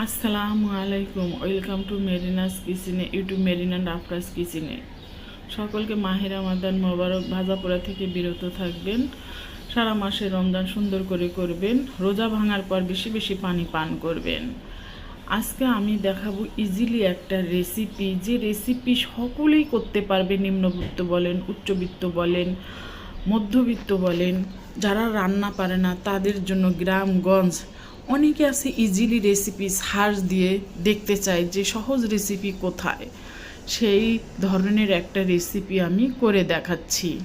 আসসালামু আলাইকুম, welcome to মেরিনাস কিচেনে, ইউটিউব মেরিনা অ্যান্ড আফরাস কিচেনে। সকলকে মাহির আমাদান মোবারক ভাজা পোড়া থেকে বিরত থাকবেন। সারা মাসে রমজান সুন্দর করে করবেন, রোজা ভাঙার পর বেশি বেশি পানি পান করবেন। আজকে আমি দেখাবো ইজিলি একটা রেসিপি যে রেসিপি সকলেই করতে পারবে, নিম্নবিত্ত বলেন, উচ্চবিত্ত বলেন, মধ্যবিত্ত বলেন, যারা রান্না পারে না, তাদের জন্য গ্রামগঞ্জ অনেকে আছে ইজিলি রেসিপি সার্চ দিয়ে দেখতে চায় যে সহজ রেসিপি কোথায়। সেই ধরনের একটা রেসিপি আমি করে দেখাচ্ছি।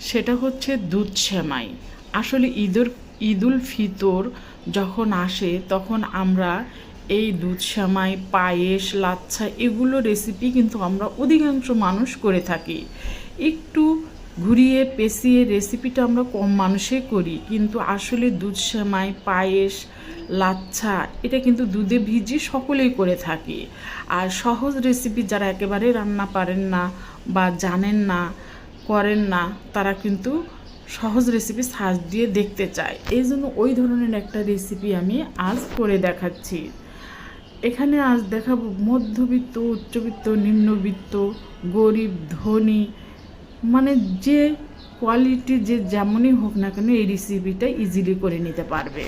সেটা হচ্ছে দুধ সেমাই। আসলে ঈদুর, ঈদুল ফিতর যখন আসে তখন আমরা এই দুধ সেমাই, পায়েস, লাচ্ছা এগুলো রেসিপি কিন্তু আমরা অধিকাংশ মানুষ করে থাকি। একটু ঘুরিয়ে পেঁচিয়ে রেসিপিটা আমরা কম মানুষে করি। কিন্তু আসলে দুধ সেমাই, পায়েস, লাচ্ছা, এটা কিন্তু দুধে ভিজিয়ে সকলেই করে থাকি। আর সহজ রেসিপি যারা একেবারে রান্না পারেন না বা জানেন না, করেন না, তারা কিন্তু সহজ রেসিপি সার্চ দিয়ে দেখতে চায়। এই জন্য ওই ধরনের একটা রেসিপি আমি আজ করে দেখাচ্ছি। এখানে আজ দেখাবো মধ্যবিত্ত, উচ্চবিত্ত, নিম্নবিত্ত, গরিব, ধনী মানে যে কোয়ালিটি যে যেমনই হোক না কেন এই রেসিপিটা ইজিলি করে নিতে পারবে।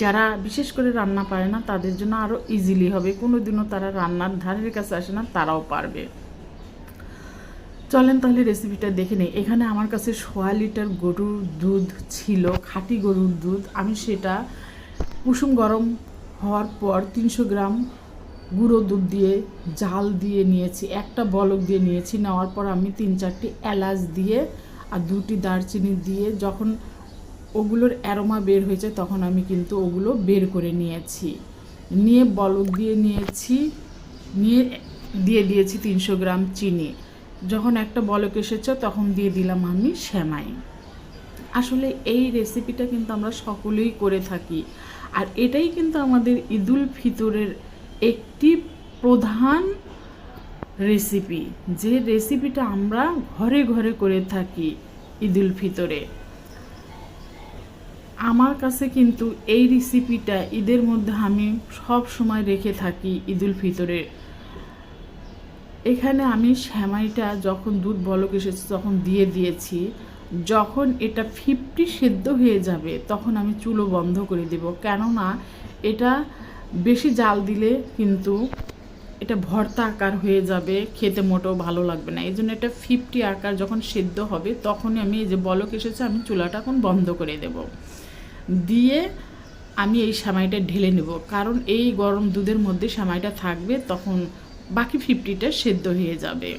যারা বিশেষ করে রান্না পারে না, তাদের জন্য আরও ইজিলি হবে। কোনো দিনও তারা রান্নার ধারের কাছে আসে না, তারাও পারবে। চলেন তাহলে রেসিপিটা দেখে নেই। এখানে আমার কাছে সোয়া লিটার গরুর দুধ ছিল, খাঁটি গরুর দুধ। আমি সেটা কুসুম গরম হওয়ার পর তিনশো গ্রাম গুঁড়ো দুধ দিয়ে, জাল দিয়ে নিয়েছি, একটা বলক দিয়ে নিয়েছি। নেওয়ার পর আমি তিন চারটি এলাচ দিয়ে আর দুটি দারচিনি দিয়ে যখন ওগুলোর অ্যারোমা বের হয়েছে তখন আমি কিন্তু ওগুলো বের করে নিয়েছি। নিয়ে বলক দিয়ে নিয়েছি, নিয়ে দিয়ে দিয়েছি তিনশো গ্রাম চিনি। যখন একটা বলক এসেছে তখন দিয়ে দিলাম আমি সেমাই। আসলে এই রেসিপিটা কিন্তু আমরা সকলেই করে থাকি। আর এটাই কিন্তু আমাদের ঈদুল ফিতরের একটি প্রধান রেসিপি যে রেসিপিটা আমরা ঘরে ঘরে করে থাকি ঈদুল ফিতরে। আমার কাছে কিন্তু এই রেসিপিটা ঈদের মধ্যে আমি সব সময় রেখে থাকি ঈদুল ফিতরে। এখানে আমি শ্যামাইটা যখন দুধ বলক এসেছে তখন দিয়ে দিয়েছি। যখন এটা ফিফটি সেদ্ধ হয়ে যাবে তখন আমি চুলো বন্ধ করে দেব। কেননা এটা বেশি জাল দিলে কিন্তু এটা ভর্তা আকার হয়ে যাবে, খেতে মোটেও ভালো লাগবে না। এই জন্য এটা ফিফটি আকার যখন সেদ্ধ হবে, তখনই আমি এই যে বলক এসেছে, আমি চুলাটা এখন বন্ধ করে দেব। দিয়ে আমি এই সামাইটা ঢেলে নেব। কারণ এই গরম দুধের মধ্যে সামাইটা থাকবে, তখন বাকি ফিফটিটা সেদ্ধ হয়ে যাবে।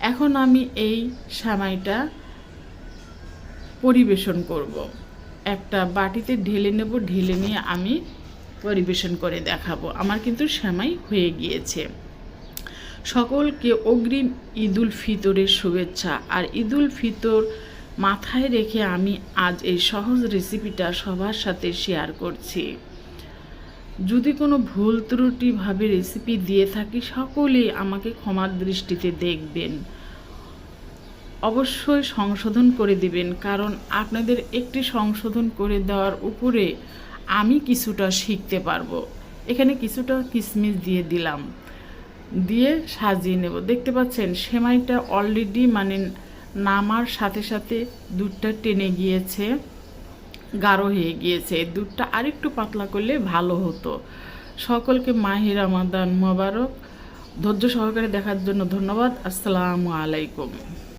এখন আমি এই সামাইটা পরিবেশন করব। একটা বাটিতে ঢেলে নেব, ঢেলে নিয়ে আমি পরিবেশন করে দেখাবো। আমার কিন্তু সেমাই হয়ে গিয়েছে। সকলকে অগ্রিম ঈদুল ফিতরের শুভেচ্ছা। আর ঈদুল ফিতর মাথায় রেখে আমি আজ এই সহজ রেসিপিটা সবার সাথে শেয়ার করছি। যদি কোনো ভুল ত্রুটিভাবে রেসিপি দিয়ে থাকি সকলেই আমাকে ক্ষমার দৃষ্টিতে দেখবেন। অবশ্যই সংশোধন করে দিবেন। কারণ আপনাদের একটি সংশোধন করে দেওয়ার উপরে আমি কিছুটা শিখতে পারব। এখানে কিছুটা কিশমিশ দিয়ে দিলাম। দিয়ে সাজিয়ে নেব। দেখতে পাচ্ছেন, সেমাইটা অলরেডি মানে নামার সাথে সাথে দুধটা টেনে গিয়েছে, গাঢ় হয়ে গিয়েছে। দুধটা আরেকটু পাতলা করলে ভালো হতো। সকলকে মাহির আমাদান মোবারক। ধৈর্য সহকারে দেখার জন্য ধন্যবাদ। আসসালামু আলাইকুম।